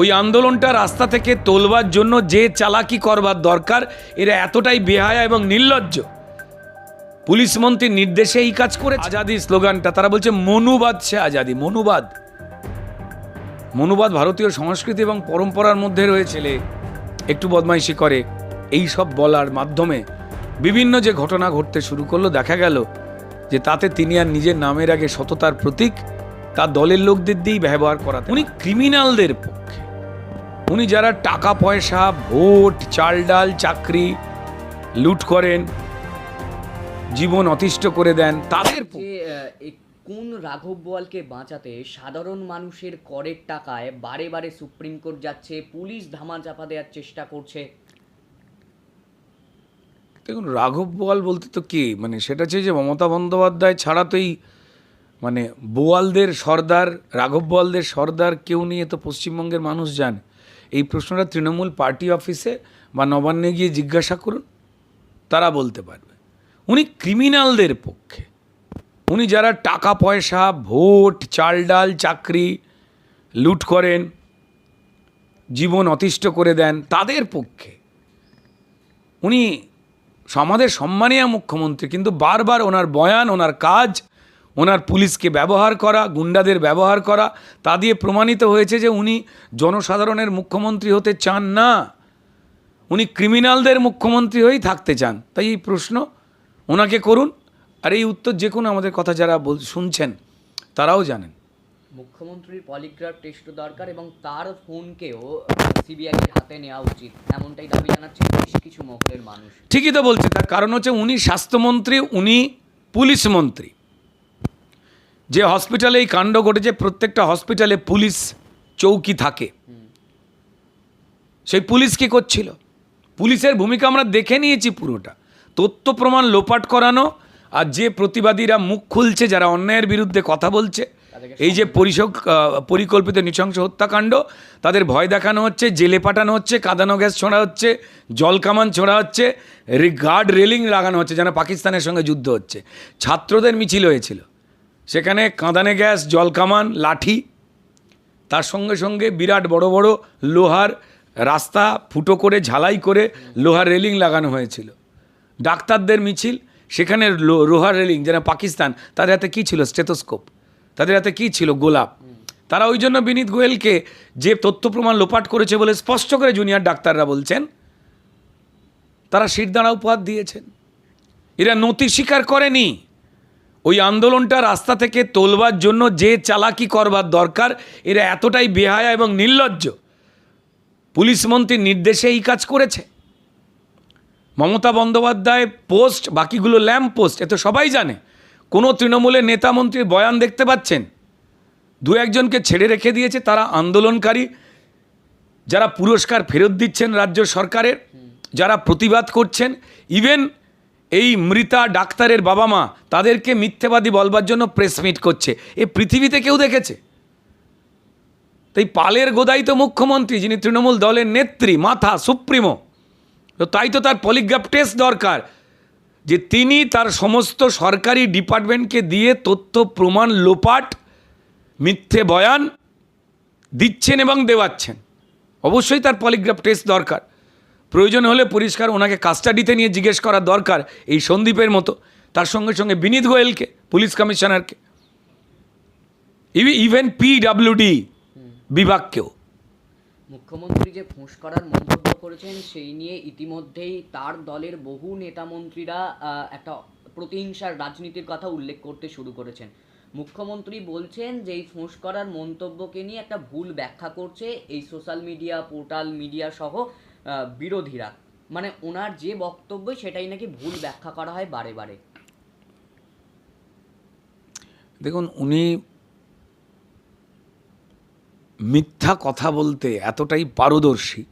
ওই আন্দোলনটা রাস্তা থেকে তোলবার জন্য যে চালাকি করবার দরকার, এরা এতটাই বেহায়া এবং নির্লজ্জ। পুলিশ মন্ত্রীর নির্দেশে এই কাজ করে আজাদি স্লোগানটা, তারা বলছে, মনুবাদ সে আজাদি, মনুবাদ। মনুবাদ ভারতীয় সংস্কৃতি এবং পরম্পরার মধ্যে রয়েছে একটু বদমাইশি করে। এই সব বলার মাধ্যমে বিভিন্ন যে ঘটনা ঘটতে শুরু করল, দেখা গেল যে তাতে তিনি আর নিজের নামের আগে সততার প্রতীক তার দলের লোকদের দিয়েই ব্যবহার করা উনি ক্রিমিনালদের পক্ষে। উনি যারা টাকা পয়সা ভোট চাল ডাল চাকরি লুট করেন জীবন অতিষ্ঠ করে দেন তাদের কোন রাঘব বোয়ালকে বাঁচাতে সাধারণ মানুষের করের টাকায় বারে বারে সুপ্রিম কোর্ট যাচ্ছে পুলিশ ধামা চাপা দেওয়ার চেষ্টা করছে। দেখুন রাঘব বোয়াল বলতে তো কি? মানে সেটা হচ্ছে যে মমতা বন্দ্যোপাধ্যায় ছাড়া তো এই মানে বোয়ালদের সর্দার রাঘব বোয়ালদের সর্দার কেউ নিয়ে তো পশ্চিমবঙ্গের মানুষ জানে। এই প্রশ্নটা তৃণমূল পার্টি অফিসে বা নবান্নে গিয়ে জিজ্ঞাসা করুন, তারা বলতে পারবে। উনি ক্রিমিনালদের পক্ষে। উনি যারা টাকা পয়সা, ভোট, চাল ডাল, চাকরি, লুট করেন, জীবন অতিষ্ঠ করে দেন, তাদের পক্ষে। উনি আমাদের সম্মানীয় মুখ্যমন্ত্রী, কিন্তু বারবার ওনার বয়ান, ওনার কাজ ওনার পুলিশকে ব্যবহার করা গুন্ডাদের ব্যবহার করা তা দিয়ে প্রমাণিত হয়েছে যে উনি জনসাধারণের মুখ্যমন্ত্রী হতে চান না। উনি ক্রিমিনালদের মুখ্যমন্ত্রী হয়েই থাকতে চান। তাই এই প্রশ্ন ওনাকে করুন। আর এই উত্তর যে কোনো আমাদের কথা যারা বল শুনছেন তারাও জানেন। মুখ্যমন্ত্রীর পলিগ্রাফ টেস্ট দরকার এবং তার ফোনকেও সিবিআই এর হাতে নেওয়া উচিত। এমনটাই দাবি জানাচ্ছে বেশ কিছু মহলের মানুষ। ঠিকই তো বলছি তার কারণ হচ্ছে উনি স্বাস্থ্যমন্ত্রী উনি পুলিশ মন্ত্রী। যে হসপিটালে এই কাণ্ড ঘটেছে প্রত্যেকটা হসপিটালে পুলিশ চৌকি থাকে। সেই পুলিশ কি করছিল? পুলিশের ভূমিকা আমরা দেখে নিয়েছি পুরোটা। তথ্য প্রমাণ লোপাট করানো আর যে প্রতিবাদীরা মুখ খুলছে যারা অন্যায়ের বিরুদ্ধে কথা বলছে এই যে পরিষক আহ, পরিকল্পিত নৃশংস হত্যাকাণ্ড তাদের ভয় দেখানো হচ্ছে জেলে পাঠানো হচ্ছে কাঁদানো গ্যাস ছোঁড়া হচ্ছে জল কামান ছোঁড়া হচ্ছে গার্ড রেলিং লাগানো হচ্ছে যেন পাকিস্তানের সঙ্গে যুদ্ধ হচ্ছে। ছাত্রদের মিছিল হয়েছিল। সেখানে কাঁদানে গ্যাস, জল কামান, লাঠি, তার সঙ্গে সঙ্গে বিরাট বড় বড় লোহার রাস্তা ফুটো করে, ঝালাই করে লোহার রেলিং লাগানো হয়েছিল। ডাক্তারদের মিছিল, সেখানে লোহার রেলিং যেন পাকিস্তান, তাদের হাতে কী ছিল? স্টেথোস্কোপ। তাদের হাতে কী ছিল? গোলাপ। তারা ওই জন্য বিনীত গোয়েলকে যে তথ্য প্রমাণ লোপাট করেছে বলে স্পষ্ট করে জুনিয়র ডাক্তাররা বলছেন, তারা শিরদাঁড়া উপহার দিয়েছেন। এরা নতি স্বীকার করেনি। ওই আন্দোলনটা রাস্তা থেকে তোলবার জন্য যে চালাকি করবার দরকার, এরা এতটাই বেহায়া এবং নির্লজ্জ। পুলিশ মন্ত্রীর নির্দেশে এই কাজ করেছে। মমতা বন্দ্যোপাধ্যায় পোস্ট, বাকিগুলো ল্যাম্প পোস্ট, এ তো সবাই জানে। কোনো তৃণমূলের নেতা মন্ত্রীর বয়ান দেখতে পাচ্ছেন? দু একজনকে ছেড়ে রেখে দিয়েছে, তারা আন্দোলনকারী। যারা পুরস্কার ফেরত দিচ্ছেন রাজ্য সরকারের, যারা প্রতিবাদ করছেন, ইভেন এই মৃতা ডাক্তারের বাবা মা তাদেরকে মিথ্যেবাদী বলবার জন্য প্রেস মিট করছে। এ পৃথিবীতে কেউ দেখেছে? তাই পালের গোদাই তো মুখ্যমন্ত্রী, যিনি তৃণমূল দলের নেত্রী, মাথা, সুপ্রিমো। তো তাই তো তার পলিগ্রাফ টেস্ট দরকার। যে তিনি তার সমস্ত সরকারি ডিপার্টমেন্টকে দিয়ে তথ্য, প্রমাণ, লোপাট, মিথ্যে বয়ান দিচ্ছেন এবং দেওয়াচ্ছেন। অবশ্যই তার পলিগ্রাফ টেস্ট দরকার। প্রয়োজন হলে পরিষ্কার ওনাকে কাস্টাডিতে নিয়ে জিজ্ঞেস করা দরকার এই সন্দীপের মতো, তার সঙ্গে সঙ্গে বিনীত গোয়েলকে, পুলিশ কমিশনারকে ইভেন পিডাব্লিউডি বিভাগকেও। মুখ্যমন্ত্রী যে ফোঁস করার মন্তব্য করেছেন, সেই নিয়ে ইতিমধ্যেই তার দলের বহু নেতা মন্ত্রীরা একটা প্রতিহিংসার রাজনীতির কথা উল্লেখ করতে শুরু করেছেন। মুখ্যমন্ত্রী বলছেন যে এই ফোঁস করার মন্তব্যকে নিয়ে একটা ভুল ব্যাখ্যা করছে এই সোশ্যাল মিডিয়া পোর্টাল মিডিয়া সহ বিরোধীরা। মানে ওনার যে বক্তব্য, সেটাই নাকি ভুল ব্যাখ্যা করা হয় বারে বারে। দেখুন, উনি মিথ্যা কথা বলতে এতটাই পারদর্শী।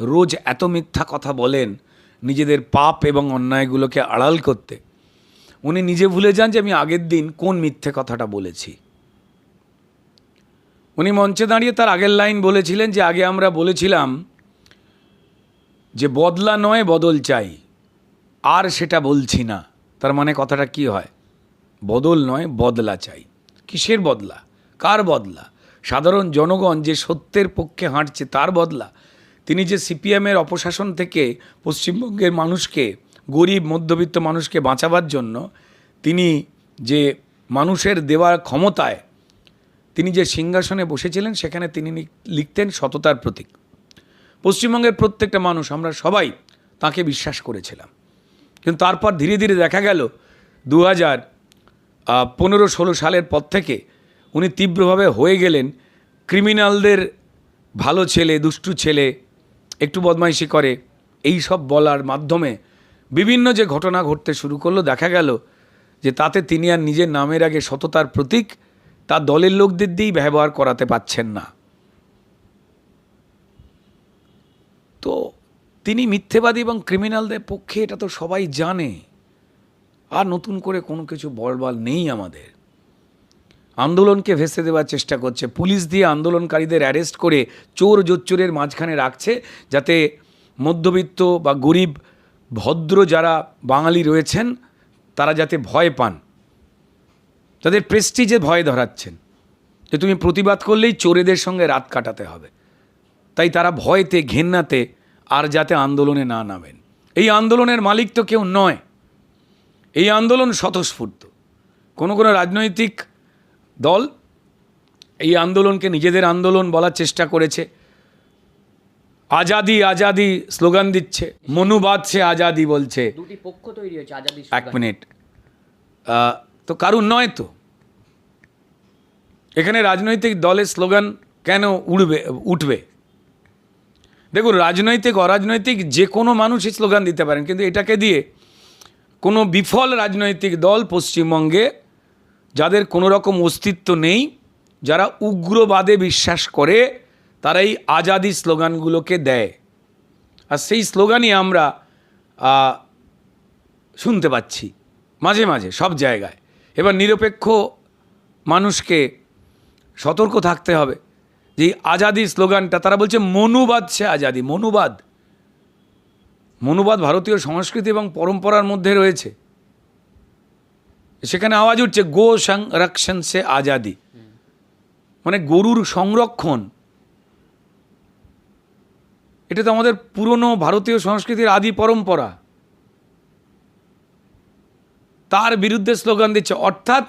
রোজ এত মিথ্যা কথা বলেন নিজেদের পাপ এবং অন্যায়গুলোকে আড়াল করতে। উনি নিজে ভুলে যান যে আমি আগের দিন কোন মিথ্যে কথাটা বলেছি। উনি মঞ্চে দাঁড়িয়ে তার আগের লাইন বলেছিলেন যে, আগে আমরা বলেছিলাম যে বদলা নয়, বদল চাই। আর সেটা বলছি না। তার মানে কথাটা কি হয়? বদল নয়, বদলা চাই। কিসের বদলা? কার বদলা? সাধারণ জনগণ যে সত্যের পক্ষে হাঁটছে, তার বদলা? তিনি যে সিপিএমের অপশাসন থেকে পশ্চিমবঙ্গের মানুষকে, গরিব, মধ্যবিত্ত মানুষকে বাঁচাবার জন্য, তিনি যে মানুষের দেওয়ার ক্ষমতায়, তিনি যে সিংহাসনে বসেছিলেন, সেখানে তিনি লিখতেন সততার প্রতীক। পশ্চিমবঙ্গের প্রত্যেকটা মানুষ, আমরা সবাই তাকে বিশ্বাস করেছিলাম। কিন্তু তারপর ধীরে ধীরে দেখা গেল দু হাজার পনেরো ষোলো সালের পর থেকে উনি তীব্রভাবে হয়ে গেলেন। ক্রিমিনালদের ভালো ছেলে, দুষ্টু ছেলে, একটু বদমাইশি করে, এই সব বলার মাধ্যমে বিভিন্ন যে ঘটনা ঘটতে শুরু করল, দেখা গেল যে তাতে তিনি আর নিজের নামের আগে সততার প্রতীক তার দলের লোকদের দিয়েই ব্যবহার করাতে পাচ্ছেন না। তো তিনি মিথ্যেবাদী এবং ক্রিমিনালদের পক্ষে এটা তো সবাই জানে। আর নতুন করে কোনো কিছু বলবার নেই আমাদের। আন্দোলনকে ভেসে দেওয়ার চেষ্টা করছে। পুলিশ দিয়ে আন্দোলনকারীদের অ্যারেস্ট করে চোর জোচ্চোরের মাঝখানে রাখছে যাতে মধ্যবিত্ত বা গরিব ভদ্র যারা বাঙালি রয়েছেন, তারা যাতে ভয় পান। তাদের প্রেস্টিজে ভয় ধরাচ্ছেন। যে তুমি প্রতিবাদ করলেই চোরেদের সঙ্গে রাত কাটাতে হবে। তাই তারা ভয়তে ঘেন্নাতে আর যাতে আন্দোলনে না নামেন। এই আন্দোলনের মালিক তো কেউ নয়। এই আন্দোলন স্বতঃস্ফূর্ত। কোনো কোনো রাজনৈতিক দল এই আন্দোলনকে নিজেদের আন্দোলন বলার চেষ্টা করেছে। আজাদি আজাদি স্লোগান দিচ্ছে মনু বাঁধছে আজাদি বলছে। দুটি পক্ষ তৈরি হয়েছে আজাদি এক মিনিট। তো কারুর নয় তো? এখানে রাজনৈতিক দলের স্লোগান কেন উড়বে উঠবে? দেখুন, রাজনৈতিক, অরাজনৈতিক যে কোনো মানুষই স্লোগান দিতে পারেন, কিন্তু এটাকে দিয়ে কোনো বিফল রাজনৈতিক দল পশ্চিমবঙ্গে যাদের কোনো রকম অস্তিত্ব নেই, যারা উগ্রবাদে বিশ্বাস করে, তারা এই আজাদি স্লোগানগুলোকে দেয়। আর সেই স্লোগানই আমরা শুনতে পাচ্ছি, মাঝে মাঝে, সব জায়গায়। এবার নিরপেক্ষ মানুষকে সতর্ক থাকতে হবে। যে আজাদি স্লোগানটা, তারা বলছে মনুবাদ সে আজাদি, মনুবাদ। মনুবাদ ভারতীয় সংস্কৃতি এবং পরম্পরার মধ্যে রয়েছে। সেখানে আওয়াজ উঠছে, গো সংরক্ষণ সে আজাদি। মানে গরুর সংরক্ষণ। এটা তো আমাদের পুরনো ভারতীয় সংস্কৃতির আদি পরম্পরা। তার বিরুদ্ধে স্লোগান দিচ্ছে, অর্থাৎ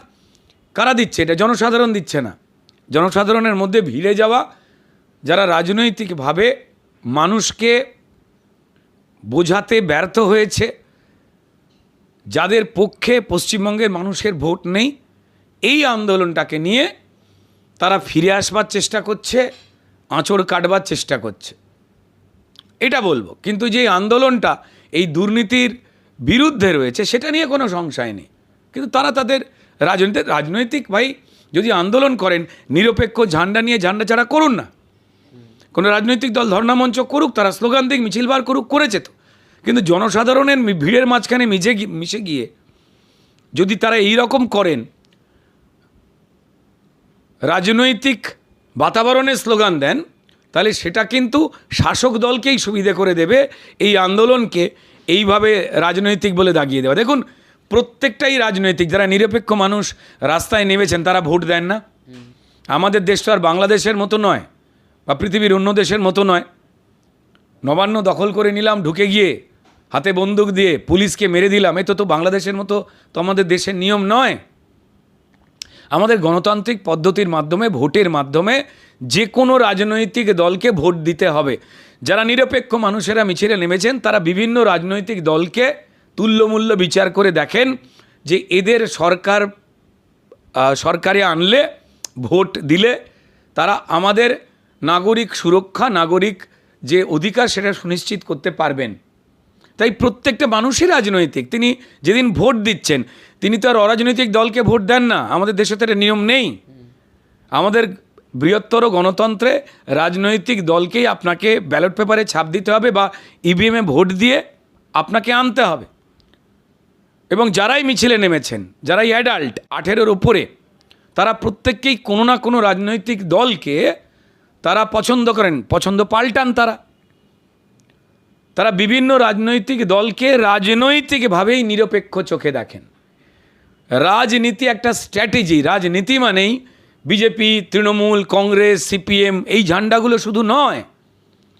কারা দিচ্ছে? এটা জনসাধারণ দিচ্ছে না। জনসাধারণের মধ্যে ভিড়ে যাওয়া, যারা রাজনৈতিকভাবে মানুষকে বোঝাতে ব্যর্থ হয়েছে, যাদের পক্ষে পশ্চিমবঙ্গের মানুষের ভোট নেই, এই আন্দোলনটাকে নিয়ে তারা ফিরে আসবার চেষ্টা করছে, আঁচড় কাটবার চেষ্টা করছে। এটা বলব, কিন্তু যে আন্দোলনটা এই দুর্নীতির বিরুদ্ধে রয়েছে, সেটা নিয়ে কোনো সংশয় নেই। কিন্তু তারা তাদের রাজনৈতিক রাজনৈতিক ভাই যদি আন্দোলন করেন, নিরপেক্ষ ঝান্ডা নিয়ে ঝান্ডা ছাড়া করুন না। কোনো রাজনৈতিক দল, ধর্ণামঞ্চ করুক, তারা স্লোগান দিক, মিছিল বার করুক, করেছে তো। কিন্তু জনসাধারণের ভিড়ের মাঝখানে মিজে মিশে গিয়ে যদি তারা এই রকম করেন, রাজনৈতিক বাতাবরণের স্লোগান দেন, তাহলে সেটা কিন্তু শাসক দলকেই সুবিধে করে দেবে, এই আন্দোলনকে এইভাবে রাজনৈতিক বলে দাগিয়ে দেওয়া। দেখুন প্রত্যেকটাই রাজনৈতিক, যারা নিরপেক্ষ মানুষ রাস্তায় নেমেছেন, তারা ভোট দেন না। আমাদের দেশ তো আর বাংলাদেশের মতো নয়, বা পৃথিবীর অন্য দেশের মতো নয়। নবান্ন দখল করে নিলাম, ঢুকে গিয়ে হাতে বন্দুক দিয়ে পুলিশকে মেরে দিলাম, এ তো তো বাংলাদেশের মতো তো আমাদের দেশের নিয়ম নয়। আমাদের গণতান্ত্রিক পদ্ধতির মাধ্যমে, ভোটের মাধ্যমে যে কোনো রাজনৈতিক দলকে ভোট দিতে হবে। যারা নিরপেক্ষ মানুষেরা মিছিলে নেমেছেন, তারা বিভিন্ন রাজনৈতিক দলকে তুল্যমূল্য বিচার করে দেখেন যে এদের সরকার সরকারে আনলে, ভোট দিলে তারা আমাদের নাগরিক সুরক্ষা, নাগরিক যে অধিকার সেটা সুনিশ্চিত করতে পারবেন। তাই প্রত্যেকটা মানুষই রাজনৈতিক। তিনি যেদিন ভোট দিচ্ছেন, তিনি তো আর অরাজনৈতিক দলকে ভোট দেন না। আমাদের দেশে তো নিয়ম নেই। আমাদের বৃহত্তর গণতন্ত্রে রাজনৈতিক দলকেই আপনাকে ব্যালট পেপারে ছাপ দিতে হবে বা ইভিএমে ভোট দিয়ে আপনাকে আনতে হবে। এবং যারাই মিছিলে নেমেছেন, যারাই অ্যাডাল্ট আঠেরোর ওপরে তারা প্রত্যেককেই কোনো না কোনো রাজনৈতিক দলকে তারা পছন্দ করেন, পছন্দ পাল্টান তারা। তারা বিভিন্ন রাজনৈতিক দলকে রাজনৈতিকভাবেই নিরপেক্ষ চোখে দেখেন। রাজনীতি একটা স্ট্র্যাটেজি রাজনীতি মানেই বিজেপি, তৃণমূল, কংগ্রেস, সিপিএম, এই ঝান্ডাগুলো শুধু নয়,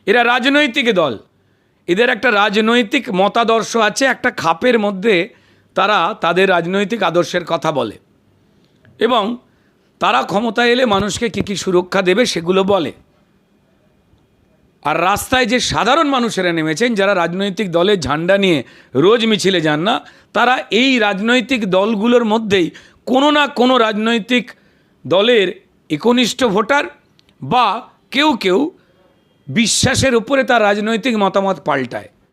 এরা রাজনৈতিক দল। এদের একটা রাজনৈতিক মতাদর্শ আছে, একটা খাপের মধ্যে তারা তাদের রাজনৈতিক আদর্শের কথা বলে এবং তারা ক্ষমতায় এলে মানুষকে কী কী সুরক্ষা দেবে সেগুলো বলে। আর রাস্তায় যে সাধারণ মানুষেরা নেমেছেন, যারা রাজনৈতিক দলের ঝান্ডা নিয়ে রোজ মিছিলে যান না, তারা এই রাজনৈতিক দলগুলোর মধ্যেই কোনো না কোনো রাজনৈতিক দলের একনিষ্ঠ ভোটার বা কেউ কেউ বিশ্বাসের উপরে তার রাজনৈতিক মতামত পাল্টায়।